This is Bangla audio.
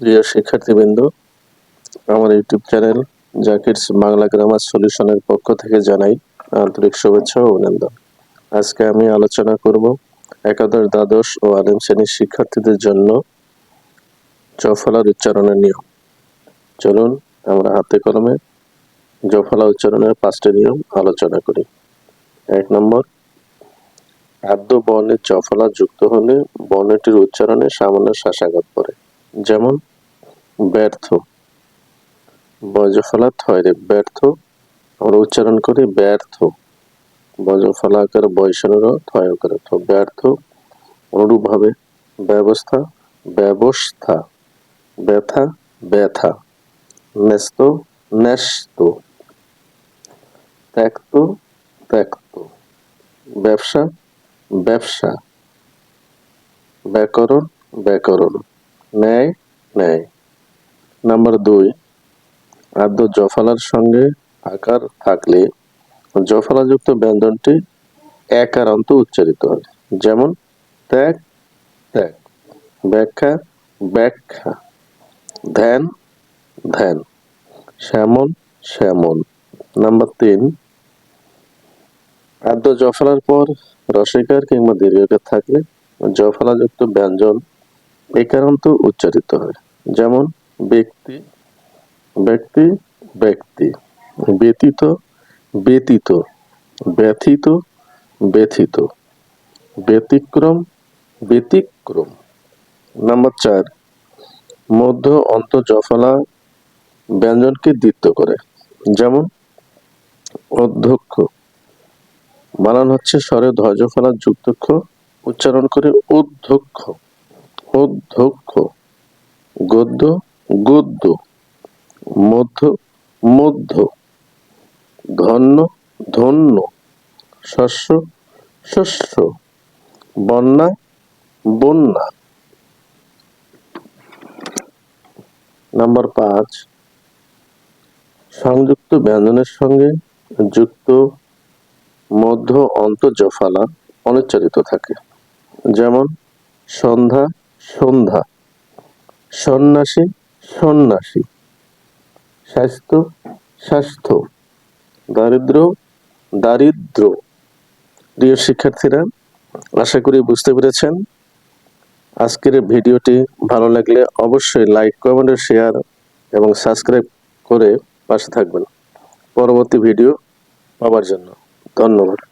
প্রিয় শিক্ষার্থীবৃন্দ, আমার YouTube channel Zakir's Bangla grammar সলিউশনের পক্ষ থেকে জানাই আন্তরিক শুভেচ্ছা ও অভিনন্দন। আজকে আমি আলোচনা করব একাদশ, দ্বাদশ ও আলিম শ্রেণির শিক্ষার্থীদের জন্য জফলার উচ্চারণের নিয়ম। চলুন আমরা হাতে কলমে জফলা উচ্চারণের পাঁচটি নিয়ম আলোচনা করি। এক নম্বর, আদ্য বর্ণের জফলা যুক্ত হলে বর্ণটির উচ্চারণে সামান্য পড়ে যেমন ব্যর্থ। বজ্রফলা থয়রে ব্যর্থ। আমরা উচ্চারণ করি ব্যর্থ। বজ্রফলা আকার বয়সনের থয় তো ব্যর্থ অনুরূপভাবে ব্যবস্থা ব্যবস্থা, ব্যথা ব্যথা, ন্যস্ত ন্যস্ত, ত্যক্ত ত্যক্ত, ব্যবসা ব্যবসা, ব্যাকরণ ব্যাকরণ। ন্যায় ন্যায় নাম্বার দুই, আদ্য জফলার সঙ্গে আকার থাকলে জফলাযুক্ত ব্যঞ্জনটি একারান্ত উচ্চারিত হয়। যেমন, ত্যাগ ত্যাগ, ব্যাখ্যা ব্যাখ্যা, ধ্যান ধ্যান, শ্যামল শ্যামল। নাম্বার তিন, আদ্য জফলার পর রসিকার কিংবা দীর্ঘকার থাকলে জফলাযুক্ত ব্যঞ্জন একারান্ত উচ্চারিত হয়। যেমন, ব্যক্তি ব্যক্তি ব্যক্তি, ব্যতীত ব্যতীত, ব্যথিত ব্যথিত, ব্যতিক্রম ব্যতিক্রম। নাম্বার চার, মধ্য অন্ত জফলা ব্যঞ্জনকে দ্বিত্ব করে। যেমন, অধ্যক্ষ, বানান হচ্ছে স্বরে ধ্বজফলা যুক্তক্ষ, উচ্চারণ করে অধ্যক্ষ। অধ্যক্ষ গদ্য গদ্য, মধ্য মধ্য, ধন্য ধন্য, শস্য শস্য, বন্যা বন্যা। নাম্বার পাঁচ, সংযুক্ত ব্যঞ্জনের সঙ্গে যুক্ত মধ্য অন্ত জফালা অনুচ্চারিত থাকে। যেমন, সন্ধ্যা সন্ধ্যা। সন্ন্যাসী সন্ন্যাসী। স্বাস্থ্য স্বাস্থ্য। দারিদ্র দারিদ্র। প্রিয় শিক্ষার্থীরা, আশা করি বুঝতে পেরেছেন। আজকের ভিডিওটি ভালো লাগলে অবশ্যই লাইক, কমেন্ট, শেয়ার এবং সাবস্ক্রাইব করে পাশে থাকবেন। পরবর্তী ভিডিও পাওয়ার জন্য ধন্যবাদ।